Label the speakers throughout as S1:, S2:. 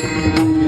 S1: Thank you.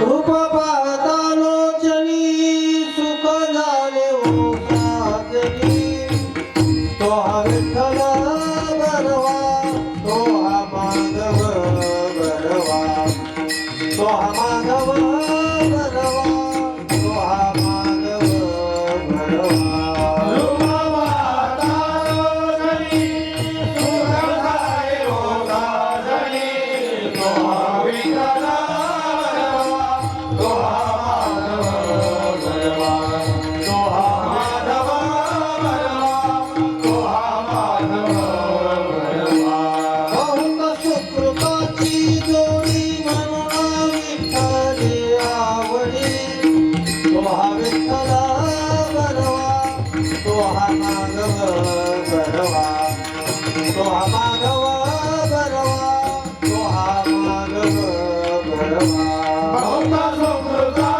S1: रूप पाहतालोचनी सुख झाले हो साजनी. तो हा विठ्ठल बरवा तो हा माधव बरवा तो हा Madhav Bahama, Bahama, Bahama, Bahama,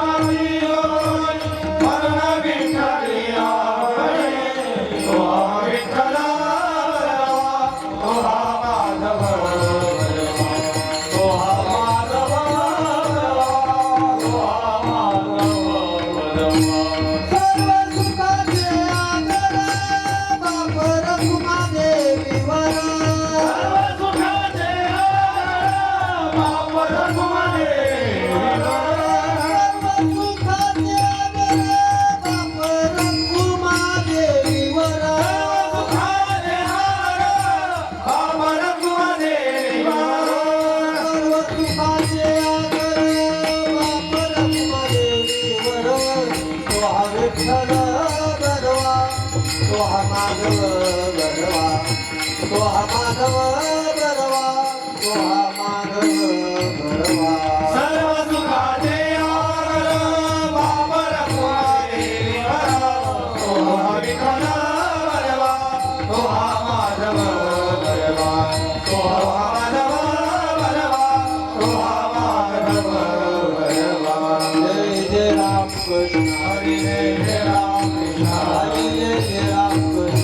S1: Hare Hare Hare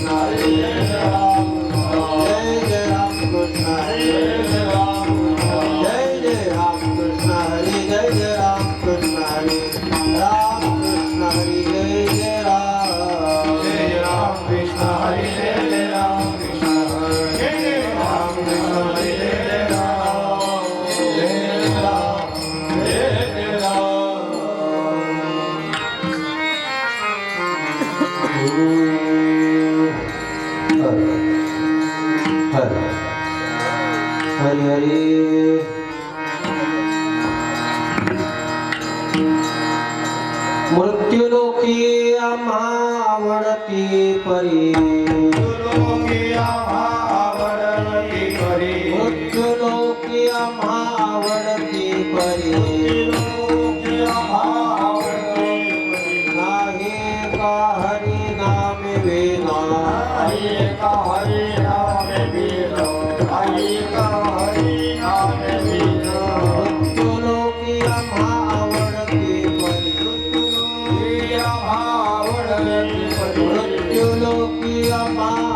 S1: Hare मृत्युलोकी आम्हा आवडती परी मृत्युलोकी आम्हा आवडती परी नाही का हरी نه. ڪي رام
S2: ويريو لوڪي روي لوڪا ڀائر
S1: به وڏو لوڪي را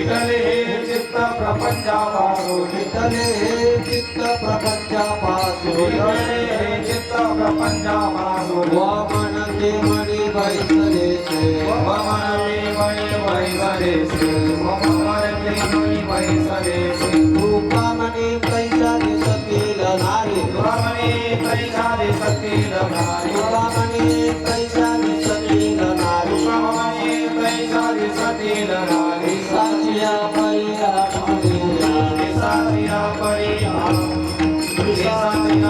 S1: विठले
S2: हे चित्त प्रपंचा पासो
S1: विठले हे चित्त प्रपंचा पासो
S2: विठले हे चित्त प्रपंचा पासो
S1: वामन ते मणी
S2: वैसरे वामन ते मणी
S1: वैसरे वामन ते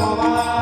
S1: Jeová.